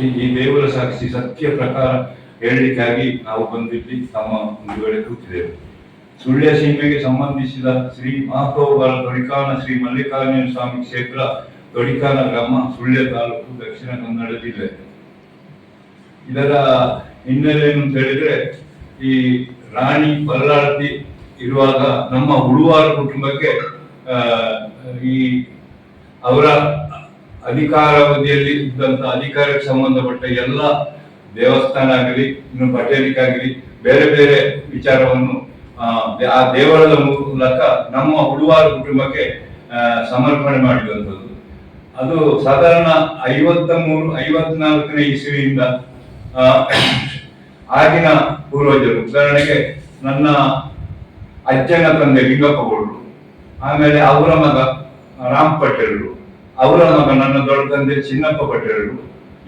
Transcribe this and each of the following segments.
ಈ ದೇವರ ಸಾಕ್ಷಿ ಸತ್ಯ ಪ್ರಕಾರ ಹೇಳಲಿಕ್ಕಾಗಿ ನಾವು ಬಂದಿಲ್ಲಿ ತಮ್ಮ ಮುಂದುಗಡೆ ಕೂತಿದ್ದೇವೆ. ಸುಳ್ಯ ಸೀಮೆಗೆ ಸಂಬಂಧಿಸಿದ ಶ್ರೀ ಮಹಾಪ್ರಭುಗಳ ತೊಡಿಕಾನ ಶ್ರೀ ಮಲ್ಲಿಕಾರ್ಜುನ ಸ್ವಾಮಿ ಕ್ಷೇತ್ರ ತೊಡಿಕಾನ ಗ್ರಾಮ, ಸುಳ್ಯ ತಾಲೂಕು ದಕ್ಷಿಣ ಕನ್ನಡ ಜಿಲ್ಲೆ ಇದರ ಹಿನ್ನೆಲೆ ಅಂತ ಹೇಳಿದ್ರೆ ಈ ರಾಣಿ ಬಲ್ಲಾಳತಿ ಇರುವಾಗ ನಮ್ಮ ಹುಳುವಾರ ಕುಟುಂಬಕ್ಕೆ ಈ ಅವರ ಅಧಿಕಾರಾವಧಿಯಲ್ಲಿ ಇದ್ದಂತ ಅಧಿಕಾರಕ್ಕೆ ಸಂಬಂಧಪಟ್ಟ ಎಲ್ಲ ದೇವಸ್ಥಾನ ಆಗಲಿ ಇನ್ನು ಪಟೇಲಿಕಾಗಲಿ ಬೇರೆ ಬೇರೆ ವಿಚಾರವನ್ನು ಆ, ದೇವರದ ಮೂಲಕ ನಮ್ಮ ಹುಡುವಾರು ಕುಟುಂಬಕ್ಕೆ ಸಮರ್ಪಣೆ ಮಾಡಿದಂಥದ್ದು. ಅದು ಸಾಧಾರಣ ಐವತ್ತ ಮೂರು ಐವತ್ನಾಲ್ಕನೇ ಇಸವಿಯಿಂದ ಆಗಿನ ಪೂರ್ವಜರು. ಉದಾಹರಣೆಗೆ ನನ್ನ ಅಜ್ಜನ ತಂದೆ ಲಿಂಗಪ್ಪಗೌಡರು ಆಮೇಲೆ ಅವರ ಮಗ ರಾಮ್ ಪಟೇಲ್ರು. ಅವರ ಮಗ ನನ್ನ ದೊಡ್ಡ ತಂದೆ ಚಿನ್ನಪ್ಪ ಪಟೇಲರು,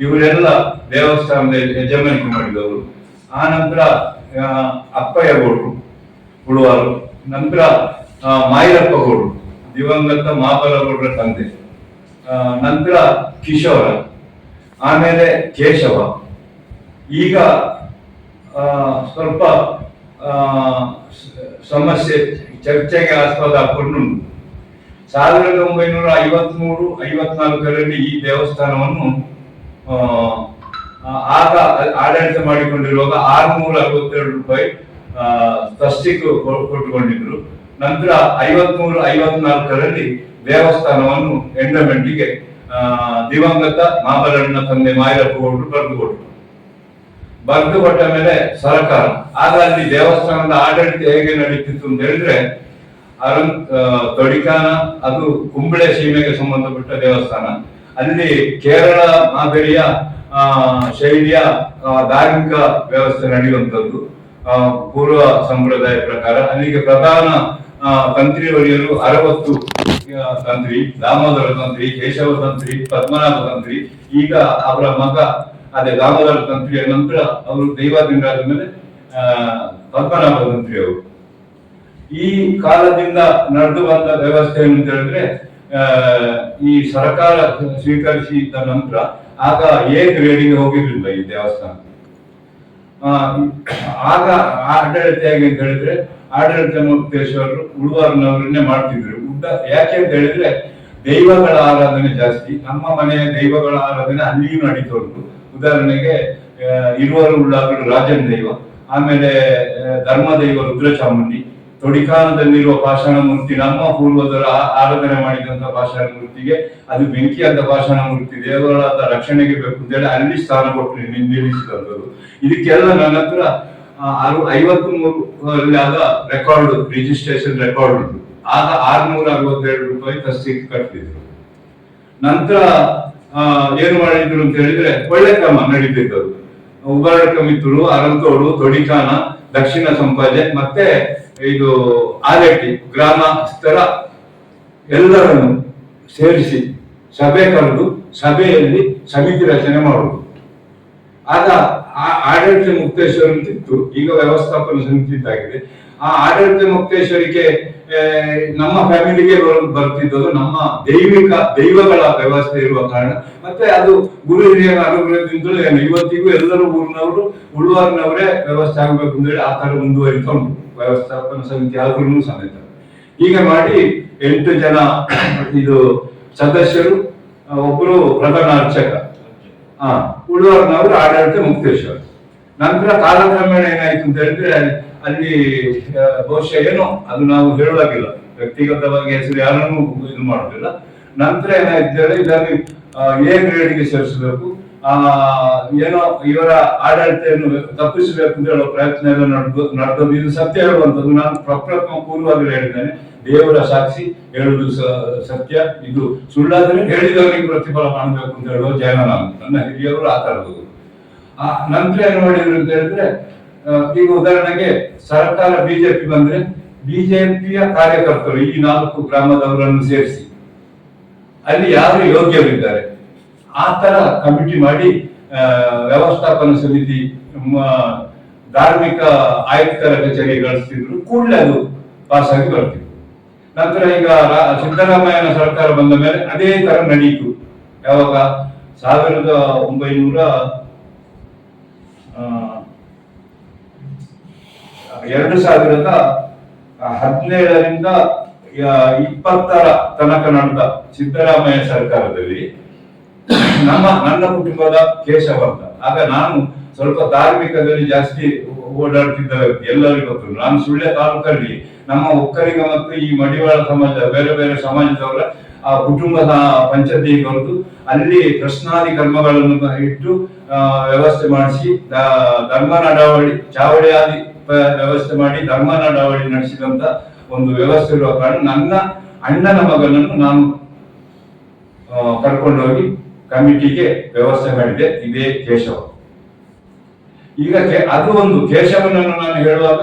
ಇವರೆಲ್ಲ ದೇವಸ್ಥಾನದ ಯಜಮಾನಿಕೆ ಮಾಡಿದವರು. ಆ ನಂತರ ಅಪ್ಪಯ್ಯ ಗೌಡ್ರು ಉಳುವಾರು ನಂತರ ಮಾಯರಪ್ಪ ಗೌಡ್ರು ದಿವಂಗತ ಮಾಬಲ ಗೌಡ್ರ ತಂದೆ ನಂತರ ಕಿಶೋರ, ಆಮೇಲೆ ಕೇಶವ. ಈಗ ಸ್ವಲ್ಪ ಸಮಸ್ಯೆ, ಚರ್ಚೆಗೆ ಆಸ್ಪದ ಹಾಕೊಂಡು ಸಾವಿರದ ಒಂಬೈನೂರ ಐವತ್ಮೂರು, ಐವತ್ನಾಲ್ಕರಲ್ಲಿ ಈ ದೇವಸ್ಥಾನವನ್ನು ಆಗ ಆಡಳಿತ ಮಾಡಿಕೊಂಡಿರುವಾಗ ಆರುನೂರ ಅರವತ್ತೆರಡು ರೂಪಾಯಿ ತಸ್ತಿಕ್ ಕೊಟ್ಟುಕೊಂಡಿದ್ರು. ನಂತರ ಐವತ್ಮೂರು, ಐವತ್ನಾಲ್ಕರಲ್ಲಿ ದೇವಸ್ಥಾನವನ್ನು ಎಂಡಮೆಂಟಿಗೆ ದಿವಂಗತ ಮಾಬಲಣ್ಣ ತಂದೆ ಮಾಯರಪ್ಪ ಕೊಟ್ಟು ಬರೆದು ಕೊಟ್ಟರು. ಬರೆದು ಕೊಟ್ಟ ಮೇಲೆ ಸರ್ಕಾರ, ಆಗ ಅಲ್ಲಿ ದೇವಸ್ಥಾನದ ಆಡಳಿತ ಹೇಗೆ ನಡೀತಿತ್ತು ಅಂತ ಹೇಳಿದ್ರೆ ಅರಂ ಆ, ತೊಡಿಕಾನ ಅದು ಕುಂಬಳೆ ಸೀಮೆಗೆ ಸಂಬಂಧಪಟ್ಟ ದೇವಸ್ಥಾನ. ಅಲ್ಲಿ ಕೇರಳ ಮಾದರಿಯ ಶೈಲಿಯ ಧಾರ್ಮಿಕ ವ್ಯವಸ್ಥೆ ನಡೆಯುವಂಥದ್ದು ಪೂರ್ವ ಸಂಪ್ರದಾಯ ಪ್ರಕಾರ. ಅಲ್ಲಿಗೆ ಪ್ರಧಾನ ತಂತ್ರಿ ವರಿಯರು ಅರವತ್ತು ತಂತ್ರಿ ದಾಮೋದರ ತಂತ್ರಿ ಕೇಶವ ತಂತ್ರಿ ಪದ್ಮನಾಭ ತಂತ್ರಿ ಈಗ ಅವರ ಮಗ ಅದೇ ದಾಮೋದರ ತಂತ್ರಿಯ ನಂತರ ಅವರು ದೈವಾಧೀನರಾದ ಮೇಲೆ ಪದ್ಮನಾಭ ತಂತ್ರಿ ಅವರು ಈ ಕಾಲದಿಂದ ನಡೆದು ಬಂದ ವ್ಯವಸ್ಥೆ ಅಂತ ಹೇಳಿದ್ರೆ ಈ ಸರ್ಕಾರ ಸ್ವೀಕರಿಸಿದ ನಂತರ ಆಗ ಏ ಗ್ರೇಡಿಗೆ ಹೋಗಿರ್ಲಿಲ್ಲ ಈ ದೇವಸ್ಥಾನ. ಆಗ ಆಡಳಿತ ಹೇಗೆ ಅಂತ ಹೇಳಿದ್ರೆ ಆಡಳಿತ ಮುಕ್ತೇಶ್ವರರು ಉಳುವಾರನವರನ್ನೇ ಮಾಡ್ತಿದ್ರು. ಉದ್ದ ಯಾಕೆ ಅಂತ ಹೇಳಿದ್ರೆ ದೈವಗಳ ಆರಾಧನೆ ಜಾಸ್ತಿ, ನಮ್ಮ ಮನೆಯ ದೈವಗಳ ಆರಾಧನೆ ಅಲ್ಲಿಯೂ ನಡೀತಾ ಉದಾಹರಣೆಗೆ ಇರುವರು ಉಳ್ಳಾಗಲು ರಾಜನ್ ದೈವ, ಆಮೇಲೆ ಧರ್ಮ ದೈವ ರುದ್ರಚಾಮುಂಡಿ ತೊಡಿಕಾನದಲ್ಲಿರುವ ಪಾಷಾಣ ಮೂರ್ತಿ ನಮ್ಮ ಪೂರ್ವದರ ಆರಾಧನೆ ಮಾಡಿದಂತ ಪಾಷಾಣ ಮೂರ್ತಿಗೆ ಅದು ಬೆಂಕಿಯಾದ ಪಾಷಾಣ ಮೂರ್ತಿ ದೇವರಾದ ರಕ್ಷಣೆಗೆ ಬೇಕು ಅಂತೇಳಿ ಅಲ್ಲಿ ಸ್ಥಾನ ಕೊಟ್ಟು ನಿಲ್ಲಿಸಿದಂಥದ್ದು ಇದಕ್ಕೆಲ್ಲ ನನ್ನ ಹತ್ರ ಆರು ಐವತ್ ಮೂರು ಆದ ರೆಕಾರ್ಡ್ ರಿಜಿಸ್ಟ್ರೇಷನ್ ರೆಕಾರ್ಡ್ ಉಂಟು. ಆಗ ಆರ್ನೂರ ಅರವತ್ತೆರಡು ರೂಪಾಯಿ ತಸ್ತಿಗೆ ಕಟ್ಟಿದ್ರು ನಂತರ ಏನು ಮಾಡಿದ್ರು ಅಂತ ಹೇಳಿದ್ರೆ ಒಳ್ಳೆ ಕ್ರಮ ನಡೀತಿದ್ದದು ಉಬಾರಕ ಮಿತ್ರರು ಅರಂತೋಡು ತೊಡಿಕಾನ, ದಕ್ಷಿಣ ಸಂಪಾಜೆ, ಮತ್ತೆ ಇದು ಆಲೆಟ್ಟಿ ಗ್ರಾಮಸ್ಥರ ಎಲ್ಲರನ್ನು ಸೇರಿಸಿ ಸಭೆ ಕರೆದು ಸಭೆಯಲ್ಲಿ ಸಮಿತಿ ರಚನೆ ಮಾಡುವುದು. ಆಗ ಆಡಳಿತ ಮುಕ್ತೇಶ್ವರ ಅಂತಿತ್ತು ಈಗ ವ್ಯವಸ್ಥಾಪನ ಸಮಿತಿ ಇದ್ದಾಗಿದೆ. ಆ ಆಡಳಿತ ಮುಕ್ತೇಶ್ವರಿಗೆ ನಮ್ಮ ಫ್ಯಾಮಿಲಿಗೆ ಬರ್ತಿದ್ದದು, ನಮ್ಮ ದೈವಿಕ, ದೈವಗಳ ವ್ಯವಸ್ಥೆ ಇರುವ ಕಾರಣ. ಮತ್ತೆ ಅದು ಗುರು ಹಿರಿಯರ ಅನುಗ್ರಹದಿಂದಲೂ ಇವತ್ತಿಗೂ ಎಲ್ಲರೂ ಊರಿನವರು, ಉಳುವಾರಿನವರೇ ವ್ಯವಸ್ಥೆ ಆಗಬೇಕು ಅಂತೇಳಿ ಆ ತರ ಮುಂದುವರಿತಾ ಉಂಟು ವ್ಯವಸ್ಥಾಪನ ಸಮಿತಿ ಆದ್ರೂ ಸಮೇತ. ಹೀಗೆ ಮಾಡಿ ಎಂಟು ಜನ ಇದು ಸದಸ್ಯರು, ಒಬ್ಬರು ಪ್ರಧಾನ ಅರ್ಚಕ, ಆ, ಉಳುವಾರಿನವರು ಆಡಳಿತ ಮುಕ್ತೇಶ್ವರ. ನಂತರ ಕಾಲಕ್ರಮೇಣ ಏನಾಯ್ತು ಅಂತ ಹೇಳಿದ್ರೆ ಅಲ್ಲಿ ಬಹುಶಃ ಏನೋ ಅದು ನಾವು ಹೇಳೋದಾಗಿಲ್ಲ ವ್ಯಕ್ತಿಗತವಾಗಿ ಹೆಸರು ಯಾರನ್ನು ಇದು ಮಾಡುದಿಲ್ಲ ನಂತರ ಏನಾಯ್ತು ಇದರಲ್ಲಿ ಎ ಗ್ರೇಡ್ಗೆ ಸೇರಿಸಬೇಕು. ಆ, ಏನೋ ಇವರ ಆಡಳಿತೆಯನ್ನು ತಪ್ಪಿಸಬೇಕು ಅಂತ ಹೇಳೋ ಪ್ರಯತ್ನ ಎಲ್ಲ ನಡೆದು ಇದು ಸತ್ಯ ಹೇಳುವಂಥದ್ದು. ನಾನು ಪ್ರಪ್ರಥಮ ಪೂರ್ವವಾಗಿ ಹೇಳಿದ್ದೇನೆ. ದೇವರ ಸಾಕ್ಷಿ ಹೇಳುವುದು ಸತ್ಯ. ಇದು ಸುಳ್ಳಾದರೆ ಹೇಳಿದವರಿಗೆ ಪ್ರತಿಫಲ ಕಾಣಬೇಕು ಅಂತ ಹೇಳುವ ಜಯನನ ನಾನು ನನ್ನ ಹಿರಿಯವರು ಆ ಆ, ನಂತರ ಏನು ಮಾಡಿದ್ರು ಅಂತ ಹೇಳಿದ್ರೆ ಈಗ ಉದಾಹರಣೆಗೆ ಸರ್ಕಾರ ಬಿಜೆಪಿ ಬಂದ್ರೆ ಬಿಜೆಪಿಯ ಕಾರ್ಯಕರ್ತರು ಈ ನಾಲ್ಕು ಗ್ರಾಮದವರನ್ನು ಸೇರಿಸಿ. ಅಲ್ಲಿ ಯಾರು ಯೋಗ್ಯರಿದ್ದಾರೆ? ಆ ತರ ಕಮಿಟಿ ಮಾಡಿ ವ್ಯವಸ್ಥಾಪನಾ ಸಮಿತಿ ಧಾರ್ಮಿಕ ಆಯುಕ್ತರ ಕಚೇರಿ ಗಳಿಸ್ತಿದ್ರು ಕೂಡಲೇ ಅದು ಪಾಸ್ ಆಗಿ ಬರ್ತಿತ್ತು. ನಂತರ ಈಗ ಸಿದ್ದರಾಮಯ್ಯನ ಸರ್ಕಾರ ಬಂದ ಮೇಲೆ ಅದೇ ತರ ನಡೀತು. ಯಾವಾಗ? ಸಾವಿರದ ಒಂಬೈನೂರ ಎರಡು ಸಾವಿರದ ಹದಿನೇಳರಿಂದ ಇಪ್ಪತ್ತರ ತನಕ ನಡೆದ ಸಿದ್ದರಾಮಯ್ಯ ಸರ್ಕಾರದಲ್ಲಿ ನಮ್ಮ, ನನ್ನ ಕುಟುಂಬದ ಕೇಶವ ಅಂತ ಆಗ ನಾನು ಸ್ವಲ್ಪ ಧಾರ್ಮಿಕದಲ್ಲಿ ಜಾಸ್ತಿ ಓಡಾಡ್ತಿದ್ದ ವ್ಯಕ್ತಿ ಎಲ್ಲರಿಗೂ ಗೊತ್ತು. ನಾನು ಸುಳ್ಯ ತಾಲೂಕಲ್ಲಿ, ನಮ್ಮ ಒಕ್ಕಲಿಗ ಮತ್ತು ಈ ಮಡಿವಾಳ ಸಮಾಜ, ಬೇರೆ ಬೇರೆ ಸಮಾಜದವರ, ಆ ಕುಟುಂಬದ ಪಂಚಾಯತಿ ಹೊರತು ಅಲ್ಲಿ ಪ್ರಶ್ನಾದಿ ಕರ್ಮಗಳನ್ನು ಇಟ್ಟು ವ್ಯವಸ್ಥೆ ಮಾಡಿಸಿ ಧರ್ಮ ನಡಾವಳಿ ಚಾವಡಿ ಆದಿ ವ್ಯವಸ್ಥೆ ಮಾಡಿ ಧರ್ಮ ನಡಾವಳಿ ನಡೆಸಿದಂತ ಒಂದು ವ್ಯವಸ್ಥೆ ಇರುವ ಕಾರಣ ನನ್ನ ಅಣ್ಣನ ಮಗನನ್ನು ನಾನು ಕರ್ಕೊಂಡೋಗಿ ಕಮಿಟಿಗೆ ವ್ಯವಸ್ಥೆ ಮಾಡಿದೆ, ಇದೇ ಕೇಶವ. ಈಗ ಅದು ಒಂದು ಕೇಶವನನ್ನು ನಾನು ಹೇಳುವಾಗ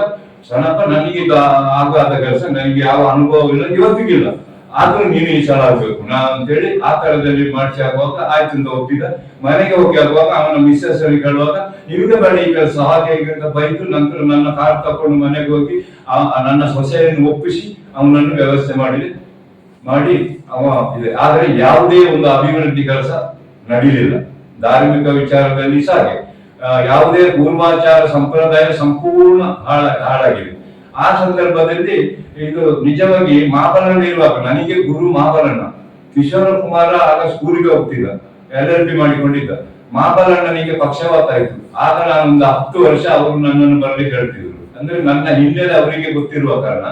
ಸಣಪ್ಪ ನನಗೆ ಇದು ಆ- ಆಗಾದ ಕೆಲಸ, ನನಗೆ ಯಾವ ಅನುಭವ ಇಲ್ಲ ಇವತ್ತಿಗಿಲ್ಲ. ಆದ್ರೂ ನೀನು ಸಲ ಆಗ್ಬೇಕು ನಾ ಅಂತೇಳಿ ಆ ತರದಲ್ಲಿ ಮಾಡಿಸಿ ಆಗುವಾಗ ಆಯ್ತು ಅಂತ ಒಪ್ಪಿದ ಮನೆಗೆ ಹೋಗಿ ಆಗುವಾಗ ಅವನ ಮಿಸ್ಸಸ್ ಅಲ್ಲಿ ಹೇಳುವಾಗ, ನಿಮಗೆ ಬೇಡ ಈ ಕೆಲಸ ಹಾಗೆ ಹೀಗೆ ಅಂತ ಬೈದು ನಂತರ ನನ್ನ ಕಾರ್ ತಕೊಂಡು ಮನೆಗೆ ಹೋಗಿ ನನ್ನ ಸೊಸೆಯನ್ನು ಒಪ್ಪಿಸಿ ಅವನನ್ನು ವ್ಯವಸ್ಥೆ ಮಾಡಿದೆ ಮಾಡಿ ಅವ ಇದೆ. ಆದ್ರೆ ಯಾವುದೇ ಒಂದು ಅಭಿವೃದ್ಧಿ ಕೆಲಸ ನಡೀಲಿಲ್ಲ. ಧಾರ್ಮಿಕ ವಿಚಾರದಲ್ಲಿ ಸಹ ಹಾಗೆ ಯಾವುದೇ ಪೂರ್ವಾಚಾರ ಸಂಪ್ರದಾಯ ಸಂಪೂರ್ಣ ಹಾಳ, ಹಾಳಾಗಿದೆ. ಆ ಸಂದರ್ಭದಲ್ಲಿ ಇದು ನಿಜವಾಗಿ ಮಾಪನಲ್ಲಿ ಇರುವಾಗ, ನನಗೆ ಗುರು ಮಾಪಲಣ್ಣ ಕಿಶೋರ ಕುಮಾರ ಆಗ ಸ್ಕೂಲಿಗೆ ಹೋಗ್ತಿದ್ದ ಎಲ್ ಎಲ್ ಬಿ ಮಾಡಿಕೊಂಡಿದ್ದ. ಮಾಪಲಣ್ಣನಿಗೆ ಪಕ್ಷವಾತ ಇತ್ತು ಆಗ ನಾನೊಂದು ಹತ್ತು ವರ್ಷ ಅವರು ನನ್ನನ್ನು ಬರ್ಲಿಕ್ಕೆ ಹೇಳ್ತಿದ್ರು. ಅಂದ್ರೆ ನನ್ನ ಹಿನ್ನೆಲೆ ಅವರಿಗೆ ಗೊತ್ತಿರುವ ಕಾರಣ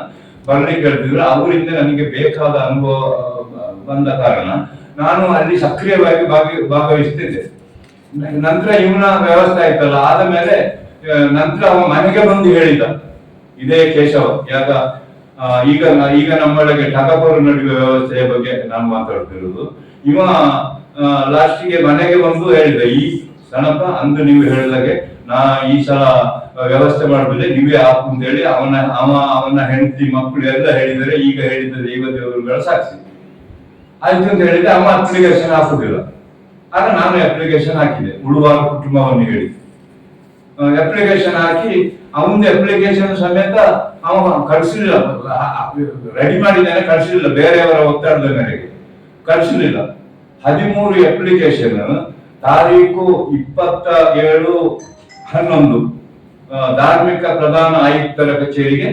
ಬರ್ಲಿಕ್ಕೆ ಹೇಳ್ತಿದ್ರು. ಅವರಿಂದ ನನಗೆ ಬೇಕಾದ ಅನುಭವ ಬಂದ ಕಾರಣ ನಾನು ಅಲ್ಲಿ ಸಕ್ರಿಯವಾಗಿ ಭಾಗ, ಭಾಗವಹಿಸ್ತಿದ್ದೆ. ನಂತರ ಇವನ ವ್ಯವಸ್ಥೆ ಆಯ್ತಲ್ಲ, ಆದ ಮೇಲೆ ನಂತರ ಅವ ಮನೆಗೆ ಬಂದು ಹೇಳಿದ. ಇದೇ ಕೇಶವ. ಯಾಕ? ಈಗ ಈಗ ನಮ್ಮೊಳಗೆ ಠಾಕಪುರ ನಡುವೆ ವ್ಯವಸ್ಥೆಯ ಬಗ್ಗೆ ನಾನು ಮಾತಾಡ್ತಿರೋದು. ಇವ ಲಾಸ್ಟಿಗೆ ಮನೆಗೆ ಬಂದು ಹೇಳಿದೆ, ಈ ಸಣಪ ಅಂದು ನೀವು ಹೇಳಿದಾಗೆ ನಾ ಈ ಸಲ ವ್ಯವಸ್ಥೆ ಮಾಡುದಿಲ್ಲ ನೀವೇ ಹಾಕು ಅಂತ ಹೇಳಿ ಅವನ, ಅವ, ಅವನ ಹೆಂಡತಿ, ಮಕ್ಕಳು ಎಲ್ಲ ಹೇಳಿದರೆ ಈಗ ಹೇಳಿದ ದೈವ ದೇವರುಗಳ ಸಾಕ್ಷಿ. ಆಯ್ತು ಅಂತ ಹೇಳಿದ್ರೆ ಅಮ್ಮ ಅಪ್ಲಿಕೇಶನ್ ಹಾಕುದಿಲ್ಲ. ಆಗ ನಾನು ಅಪ್ಲಿಕೇಶನ್ ಹಾಕಿದೆ ಉಳುವಾರ ಕುಟುಂಬವನ್ನು ಹೇಳಿ ಅಪ್ಲಿಕೇಶನ್ ಹಾಕಿ ಅವನ ಅಪ್ಲಿಕೇಶನ್ ಸಮೇತ ಅವ ಕಳಿಸಲಿಲ್ಲ ರೆಡಿ ಮಾಡಿದ್ದಾನೆ ಕಳಿಸಲಿಲ್ಲ ಬೇರೆಯವರ ಒತ್ತಡದ ಮೇರೆಗೆ. ಕಳಿಸಲಿಲ್ಲ ಹದಿಮೂರು ಅಪ್ಲಿಕೇಶನ್ ತಾರೀಕು ಇಪ್ಪತ್ತ ಏಳು ಹನ್ನೊಂದು ಧಾರ್ಮಿಕ ಪ್ರಧಾನ ಆಯುಕ್ತರ ಕಚೇರಿಗೆ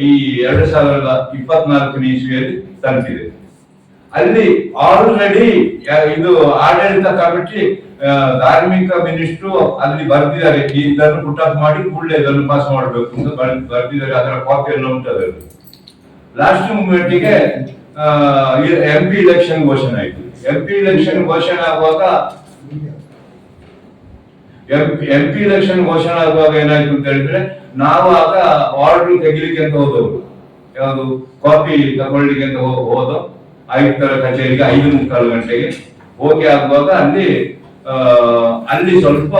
ಈ ಎರಡು ಸಾವಿರದ ಇಪ್ಪತ್ನಾಲ್ಕನೇ ಇಸ್ವಿಯಲ್ಲಿ ತಲುಪಿದೆ ಅಲ್ಲಿ ಆಲ್ರೆಡಿ ಇದು ಆಡಳಿತ ಕಮಿಟಿ ಧಾರ್ಮಿಕ ಮಿನಿಸ್ಟ್ರು ಅಲ್ಲಿ ಬರ್ದಿದ್ದಾರೆ. ಇದನ್ನು ಪುಟ್ ಅಪ್ ಮಾಡಿ ಕೂಡಲೇ ಇದನ್ನು ಪಾಸ್ ಮಾಡಬೇಕು ಅಂತ ಬರ್- ಬರ್ದಿದ್ದಾರೆ. ಅದರ ಕಾಪಿ ಎಲ್ಲ ಉಂಟು ಅದರಲ್ಲಿ. ಲಾಸ್ಟ್ ಮೂಮೆಂಟಿಗೆ ಎಂ ಪಿ ಇಲೆಕ್ಷನ್ ಘೋಷಣೆ ಆಯ್ತು. ಎಂ ಪಿ ಇಲೆಕ್ಷನ್ ಘೋಷಣೆ ಆಗುವಾಗ ಎಂ ಪಿ ಇಲೆಕ್ಷನ್ ಘೋಷಣೆ ಆಗುವಾಗ ಏನಾಯ್ತು ಅಂತ ಹೇಳಿದ್ರೆ, ನಾವು ಆಗ ಆರ್ಡರ್ ತೆಗಿಲಿಕ್ಕೆ ಅಂತ ಹೋದವರು. ಯಾವುದು? ಕಾಪಿ ತಗೊಳ್ಳಿಕ್ಕೆ ಅಂತ ಹೋದ ಆಯುಕ್ತರ ಕಚೇರಿಗೆ ಐದು ಮುಕ್ಕಾಲು ಗಂಟೆಗೆ. ಹೋಗಿ ಆಗುವಾಗ ಅಲ್ಲಿ ಅಲ್ಲಿ ಸ್ವಲ್ಪ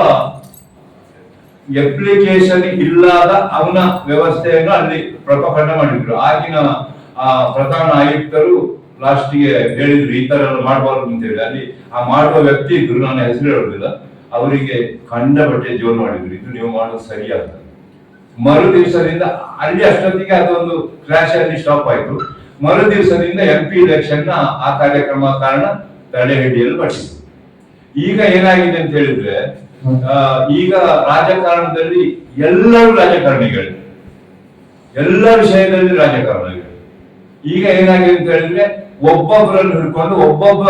ಅಪ್ಲಿಕೇಶನ್ ಇಲ್ಲದ ಅವನ ವ್ಯವಸ್ಥೆಯನ್ನು ಅಲ್ಲಿ ಪ್ರಕಟ ಮಾಡಿದ್ರು. ಆಗಿನ, ಆ, ಪ್ರಧಾನ ಆಯುಕ್ತರು ಲಾಸ್ಟಿಗೆ ಹೇಳಿದ್ರು, ಈ ತರ ಎಲ್ಲ ಮಾಡಬಾರ್ದು ಅಂತ ಹೇಳಿ. ಅಲ್ಲಿ ಆ ಮಾಡುವ ವ್ಯಕ್ತಿ ಇದ್ರು, ನಾನು ಹೆಸರು ಹೇಳುದಿಲ್ಲ ಅವರಿಗೆ ಕಂಡ ಬಟ್ಟೆ ಜೋರು ಮಾಡಿದ್ರು. ಇದು ನೀವು ಮಾಡೋದು ಸರಿಯಾದ. ಮರು ದಿವಸದಿಂದ ಅಲ್ಲಿ ಅಷ್ಟೊತ್ತಿಗೆ ಅದೊಂದು ಕ್ರಾಶ್ ಅಲ್ಲಿ ಸ್ಟಾಪ್ ಆಯ್ತು. ಮರು ದಿವಸದಿಂದ ಎಂ ಪಿ ಇಲೆಕ್ಷನ್ ಆ ಕಾರ್ಯಕ್ರಮ ಕಾರಣ ತಲೆ ಹಿಡಿಯಲು ಪಟ್ಟಿತು ಈಗ ಏನಾಗಿದೆ ಅಂತ ಹೇಳಿದ್ರೆ ಈಗ ರಾಜಕಾರಣದಲ್ಲಿ ಎಲ್ಲರೂ ರಾಜಕಾರಣಿಗಳು. ಎಲ್ಲ ವಿಷಯದಲ್ಲಿ ರಾಜಕಾರಣಿಗಳು. ಈಗ ಏನಾಗಿದೆ ಅಂತ ಹೇಳಿದ್ರೆ, ಒಬ್ಬೊಬ್ಬರನ್ನು ಹಿಡ್ಕೊಂಡು ಒಬ್ಬೊಬ್ಬ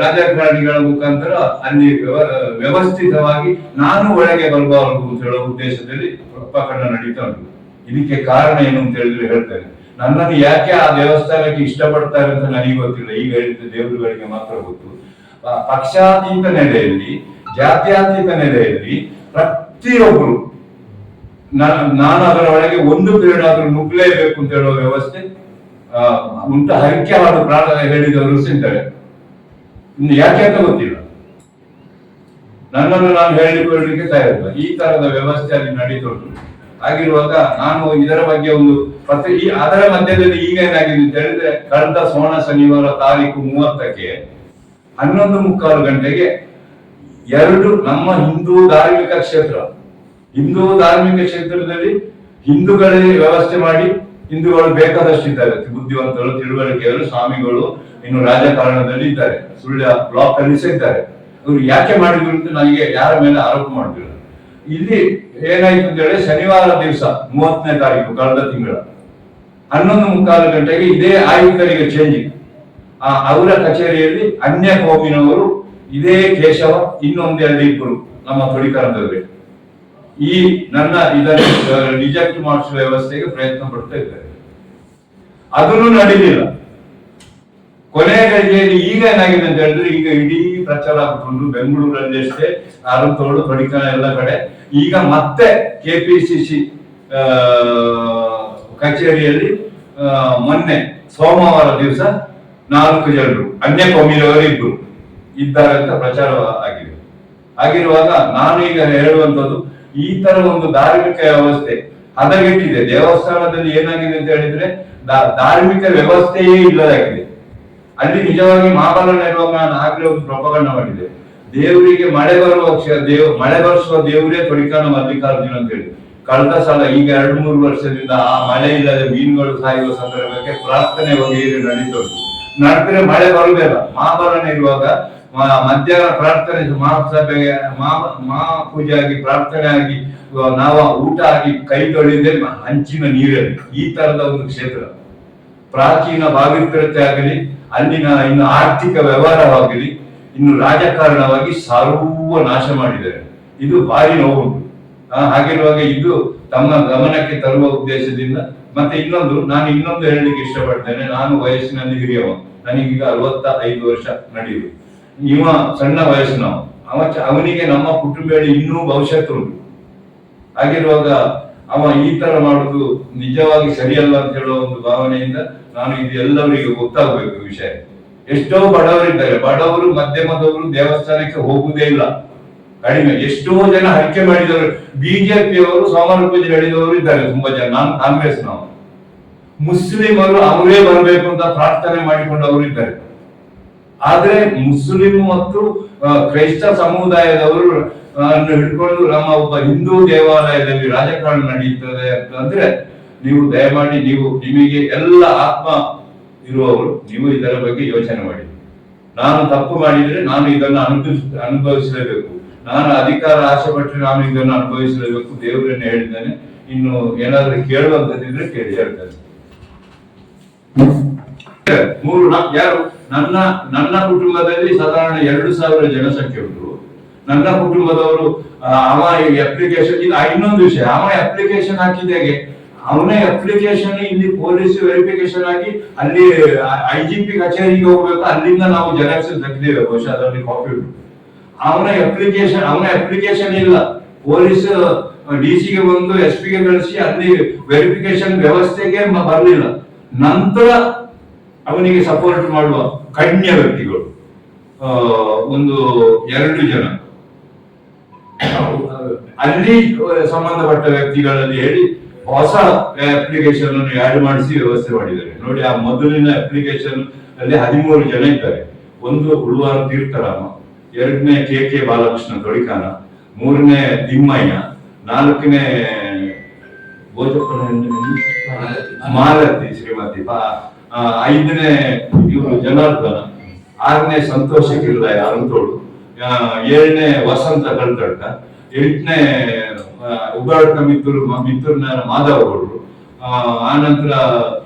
ರಾಜಕಾರಣಿಗಳ ಮುಖಾಂತರ ಅಲ್ಲಿ ವ್ಯವ- ವ್ಯವಸ್ಥಿತವಾಗಿ ನಾನು ಒಳಗೆ ಬರಬಾರದು ಅಂತ ಹೇಳೋ ಉದ್ದೇಶದಲ್ಲಿ ಪ್ರಕರಣ ನಡೀತಾ ಉಂಟು. ಇದಕ್ಕೆ ಕಾರಣ ಏನು ಅಂತ ಹೇಳಿದ್ರೆ ಹೇಳ್ತೇನೆ ನನ್ನನ್ನು ಯಾಕೆ ಆ ದೇವಸ್ಥಾನಕ್ಕೆ ಇಷ್ಟಪಡ್ತಾರೆ ಅಂತ ನನಗೆ ಗೊತ್ತಿಲ್ಲ. ಈಗ ಹೇಳಿದ ದೇವರುಗಳಿಗೆ ಮಾತ್ರ ಗೊತ್ತು. ಪಕ್ಷಾತೀತ ನೆಲೆಯಲ್ಲಿ ಜಾತ್ಯಾತೀತ ನೆಲೆಯಲ್ಲಿ ಪ್ರತಿಯೊಬ್ಬರು ನಾನು ಅದರ ಒಳಗೆ ಒಂದು ಪೀರಿಯಡ್ ಆದರೂ ನುಗ್ಲೇಬೇಕು ಅಂತ ಹೇಳುವ ವ್ಯವಸ್ಥೆ ಉಂಟ ಹರಕೆ ಪ್ರಾಣ ಹೇಳಿದವರು ಸಿಂತಾರೆ ಇನ್ನು ಯಾಕೆ ಅಂತ ಗೊತ್ತಿಲ್ಲ. ನನ್ನನ್ನು ನಾನು ಹೇಳಿಕೊಳ್ಳಲಿಕ್ಕೆ ತಯಾರಿಲ್ಲ. ಈ ತರದ ವ್ಯವಸ್ಥೆ ಅಲ್ಲಿ ನಡೀತು ಆಗಿರುವಾಗ ನಾನು ಇದರ ಬಗ್ಗೆ ಒಂದು ಮತ್ತೆ ಈ ಅದರ ಮಧ್ಯದಲ್ಲಿ ಈಗ ಏನಾಗಿದೆ ಅಂತ ಹೇಳಿದ್ರೆ ಕಳೆದ ಸೋಣ ಶನಿವಾರ ತಾರೀಕು ಮೂವತ್ತಕ್ಕೆ ಹನ್ನೊಂದು ಮುಕ್ಕಾಲು ಗಂಟೆಗೆ ಎರಡು ನಮ್ಮ ಹಿಂದೂ ಧಾರ್ಮಿಕ ಕ್ಷೇತ್ರ. ಹಿಂದೂ ಧಾರ್ಮಿಕ ಕ್ಷೇತ್ರದಲ್ಲಿ ಹಿಂದೂಗಳಲ್ಲಿ ವ್ಯವಸ್ಥೆ ಮಾಡಿ ಹಿಂದೂಗಳು ಬೇಕಾದಷ್ಟು ಇದ್ದಾರೆ ಬುದ್ಧಿವಂತರು, ತಿಳುವಳಿಕೆಯರು, ಸ್ವಾಮಿಗಳು ಇನ್ನು ರಾಜಕಾರಣದಲ್ಲಿ ಇದ್ದಾರೆ. ಸುಳ್ಯ ಬ್ಲಾಕ್ ಅಲ್ಲಿ ಇದ್ದಾರೆ. ಇವರು ಯಾಕೆ ಮಾಡಿದ್ರು ಅಂತ ನನಗೆ ಯಾರ ಮೇಲೆ ಆರೋಪ ಮಾಡಿದ್ರು. ಇಲ್ಲಿ ಏನಾಯ್ತು ಅಂತ ಹೇಳಿ ಶನಿವಾರ ದಿವಸ ಮೂವತ್ತನೇ ತಾರೀಕು ಕಳೆದ ತಿಂಗಳ ಹನ್ನೊಂದು ಮುಕ್ಕಾಲು ಗಂಟೆಗೆ ಇದೇ ಆಯುಕ್ತರಿಗೆ ಚೇಂಜ್ ಆ ಅವರ ಕಚೇರಿಯಲ್ಲಿ ಅನ್ಯ ಕೋಮಿನವರು ಇದೇ ಕೇಶವ ಇನ್ನೊಂದೆರಡು ಇಬ್ಬರು ನಮ್ಮ ತೊಡಿಕರಂದವರೇ ಈ ನನ್ನ ಇದನ್ನು ರಿಜೆಕ್ಟ್ ಮಾಡಿಸುವ ವ್ಯವಸ್ಥೆಗೆ ಪ್ರಯತ್ನ ಪಡ್ತಾ ಇದ್ದಾರೆ. ಅದನ್ನು ನಡೀಲಿಲ್ಲ. ಕೊನೆಯ ಈಗ ಏನಾಗಿದೆ ಅಂತ ಹೇಳಿದ್ರೆ ಈಗ ಇಡೀ ಪ್ರಚಾರ ಹಾಕೊಂಡು ಬೆಂಗಳೂರಲ್ಲಿ ಅಷ್ಟೇ ಅರಂತೋಡು ಪಡಿಕನ ಎಲ್ಲ ಕಡೆ. ಈಗ ಮತ್ತೆ ಕೆಪಿಸಿಸಿ ಕಚೇರಿಯಲ್ಲಿ ಆ, ಮೊನ್ನೆ ಸೋಮವಾರ ದಿವಸ ನಾಲ್ಕು ಜನರು ಅನ್ಯ ಕೋಮಿನವರು ಇಬ್ರು. ಇದ್ದಾರೆ ಅಂತ ಪ್ರಚಾರ ಆಗಿದೆ. ಆಗಿರುವಾಗ ನಾನು ಈಗ ಹೇಳುವಂತದ್ದು ಈ ತರ ಒಂದು ಧಾರ್ಮಿಕ ವ್ಯವಸ್ಥೆ ಹದಗೆಟ್ಟಿದೆ. ದೇವಸ್ಥಾನದಲ್ಲಿ ಏನಾಗಿದೆ ಅಂತ ಹೇಳಿದ್ರೆ ಧಾರ್ಮಿಕ ವ್ಯವಸ್ಥೆಯೇ ಇಲ್ಲದಾಗಿದೆ. ಅಲ್ಲಿ ನಿಜವಾಗಿ ಮಾಬಲ ನಿರ್ವಹಣೆ ಆಗ್ಲೇ ಒಂದು ಪ್ರಪಗಂಡ ಮಾಡಿದೆ. ದೇವರಿಗೆ ಮಳೆ ಬರುವ ದೇವ್, ಮಳೆ ಬರೆಸುವ ದೇವರೇ ತೊಡಿಕಾಣ ಮಲ್ಲಿಕಾರ್ಜುನ ಅಂತ ಹೇಳಿ. ಕಳೆದ ಸಲ ಈಗ ಎರಡು, ಮೂರು ವರ್ಷದಿಂದ ಆ ಮಳೆ ಇಲ್ಲದೆ ಮೀನುಗಳು ಸಾಯುವ ಸಂದರ್ಭಕ್ಕೆ ಪ್ರಾರ್ಥನೆ ಬಗ್ಗೆ ನಡೀತುಂಟು. ನಡೆದ್ರೆ ಮಳೆ ಬರುವುದಿಲ್ಲ. ಮಹಾಬಲನ ಇರುವಾಗ ಮಧ್ಯಾಹ್ನ ಪ್ರಾರ್ಥನೆ ಮಹಾಸಭೆಗೆ ಮಹಾ ಆಗಿ ಪ್ರಾರ್ಥನೆ ಆಗಿ ನಾವು ಊಟ ಆಗಿ ಕೈ ತೊಳೆದ ಹಂಚಿನ ನೀರಲ್ಲಿ. ಈ ತರದ ಒಂದು ಕ್ಷೇತ್ರ. ಪ್ರಾಚೀನ ಭಾವಿಕತೆ ಆಗಲಿ, ಅಲ್ಲಿನ ಇನ್ನು ಆರ್ಥಿಕ ವ್ಯವಹಾರವಾಗಲಿ, ಇನ್ನು ರಾಜಕಾರಣವಾಗಿ ಸರ್ವ ನಾಶ ಮಾಡಿದ್ದಾರೆ. ಇದು ಭಾರಿ ನೋವುಂಟು. ಹಾಗಿರುವಾಗ ಇದು ತಮ್ಮ ಗಮನಕ್ಕೆ ತರುವ ಉದ್ದೇಶದಿಂದ ಮತ್ತೆ ಇನ್ನೊಂದು, ನಾನು ಇನ್ನೊಂದು ಹೇಳಲಿಕ್ಕೆ ಇಷ್ಟಪಡ್ತೇನೆ, ನಾನು ವಯಸ್ಸಿನಲ್ಲಿ ಹಿರಿಯವ. ನನಗೀಗ ಅರವತ್ತ ಐದು ವರ್ಷ ನಡೆಯುವುದು ಇವ ಸಣ್ಣ ವಯಸ್ಸಿನವ. ಅವ ಅವನಿಗೆ ನಮ್ಮ ಕುಟುಂಬದಲ್ಲಿ ಇನ್ನೂ ಭವಿಷ್ಯತ್ ಉಂಟು. ಹಾಗಿರುವಾಗ ಅವ ಈ ತರ ಮಾಡುದು ನಿಜವಾಗಿ ಸರಿಯಲ್ಲ ಅಂತ ಹೇಳುವ ಒಂದು ಭಾವನೆಯಿಂದ ನಾನು ಇದು ಎಲ್ಲವರಿಗೆ ಗೊತ್ತಾಗಬೇಕು ವಿಷಯ. ಎಷ್ಟೋ ಬಡವರಿದ್ದಾರೆ. ಬಡವರು, ಮಧ್ಯಮದವರು ದೇವಸ್ಥಾನಕ್ಕೆ ಹೋಗುವುದೇ ಇಲ್ಲ. ಕಡಿಮೆ. ಎಷ್ಟೋ ಜನ ಹರಕೆ ಮಾಡಿದವರು ಬಿಜೆಪಿಯವರು ಸೋಮವಾರ ಪೂಜೆ ಹೇಳಿದವರು ಇದ್ದಾರೆ ತುಂಬಾ ಜನ, ನಾನು ಕಾಂಗ್ರೆಸ್ನವರು ಮುಸ್ಲಿಮರು ಅವರೇ ಬರಬೇಕು ಅಂತ ಪ್ರಾರ್ಥನೆ ಮಾಡಿಕೊಂಡವರು ಇದ್ದಾರೆ. ಆದ್ರೆ ಮುಸ್ಲಿಂ ಮತ್ತು ಕ್ರೈಸ್ತ ಸಮುದಾಯದವರು ಹಿಡ್ಕೊಂಡು ನಮ್ಮ ಒಬ್ಬ ಹಿಂದೂ ದೇವಾಲಯದಲ್ಲಿ ರಾಜಕಾರಣ ನಡೆಯುತ್ತದೆ ಅಂತಂದ್ರೆ ನೀವು ದಯಮಾಡಿ ನೀವು, ನಿಮಗೆ ಎಲ್ಲ ಆತ್ಮ ಇರುವವರು, ನೀವು ಇದರ ಬಗ್ಗೆ ಯೋಚನೆ ಮಾಡಿ. ನಾನು ತಪ್ಪು ಮಾಡಿದ್ರೆ ನಾನು ಇದನ್ನು ಅನುಭವಿಸ್, ಅನುಭವಿಸಲೇಬೇಕು. ನಾನು ಅಧಿಕಾರ ಆಸೆ ಪಟ್ಟರೆ ನಾನು ಇದನ್ನು ಅನುಭವಿಸಲೇಬೇಕು ದೇವರನ್ನ ಹೇಳಿದ್ದೇನೆ. ಇನ್ನು ಏನಾದ್ರೂ ಕೇಳುವಂತದಿದ್ರೆ ಕೇಳಿ, ಹೇಳ್ತೇನೆ. ಮೂರು ಯಾರು? ನನ್ನ ನನ್ನ ಕುಟುಂಬದಲ್ಲಿ ಸಾಧಾರಣ ಎರಡು ಸಾವಿರ ಜನಸಂಖ್ಯೆ ಉಂಟು. ನನ್ನ ಕುಟುಂಬದವರು ಅವ ಅಪ್ಲಿಕೇಶನ್ ಇದು ಇನ್ನೊಂದು ವಿಷಯ ಅವ ಅಪ್ಲಿಕೇಶನ್ ಹಾಕಿದಾಗೆ ಅವನೇ ಅಪ್ಲಿಕೇಶನ್ ಇಲ್ಲಿ ಪೊಲೀಸ್ ವೆರಿಫಿಕೇಶನ್ ಆಗಿ ಅಲ್ಲಿ ಐ ಜಿ ಪಿ ಕಚೇರಿಗೆ ಹೋಗ್ಬೇಕು, ಅಲ್ಲಿಂದ ನಾವು ಜೆರಾಕ್ಸ್ ತೆಗೆದೇವೆ ಬಹುಶಃ ಅದರಲ್ಲಿ ಕಾಪಿ ಉಂಟು. ಅವನ ಅಪ್ಲಿಕೇಶನ್ ಅವನ ಅಪ್ಲಿಕೇಶನ್ ಇಲ್ಲ. ಪೊಲೀಸ್ ಡಿ ಸಿಗೆ ಬಂದು ಎಸ್ ಪಿಗೆ ಕಳಿಸಿ, ಅಲ್ಲಿ ವೆರಿಫಿಕೇಶನ್ ವ್ಯವಸ್ಥೆಗೆ ಬರಲಿಲ್ಲ. ನಂತರ ಅವನಿಗೆ ಸಪೋರ್ಟ್ ಮಾಡುವ ಕಣ್ಯ ವ್ಯಕ್ತಿಗಳು ಒಂದು ಎರಡು ಜನ. ಅಲ್ಲಿ ಸಂಬಂಧಪಟ್ಟ ವ್ಯಕ್ತಿಗಳಲ್ಲಿ ಹೇಳಿ ಹೊಸ ಅಪ್ಲಿಕೇಶನ್ ಅನ್ನು ಆಡ್ ಮಾಡಿಸಿ ವ್ಯವಸ್ಥೆ ಮಾಡಿದ್ದಾರೆ. ನೋಡಿ, ಆ ಮೊದಲಿನ ಅಪ್ಲಿಕೇಶನ್ ಅಲ್ಲಿ ಹದಿಮೂರು ಜನ ಇದ್ದಾರೆ. ಒಂದು ಉಳುವಾರ ತೀರ್ಥರಾಮ ಎರಡನೇ ಕೆ ಕೆ ಬಾಲಕೃಷ್ಣ ತೊಳಿಕಾನ ಮೂರನೇ ತಿಮ್ಮಯ್ಯ ನಾಲ್ಕನೇ? ಮಾಲತಿ ಶ್ರೀಮತಿ ಐದನೇ ಇವರು ಜನಾರ್ದನ ಆರನೇ ಸಂತೋಷ ಕಿಲ್ಲ ಅರಂತೋಳು ಏಳನೇ ವಸಂತ ಕಳ್ತಡ್ಕ ಎಂಟನೇ ಉಗಾಡ್ಕ ಮಿತ್ತೂರು ಮಿತ್ರ ಮಿತ್ತೂರಿನ ಮಾಧವ ಗೌಡರು ಆ, ನಂತರ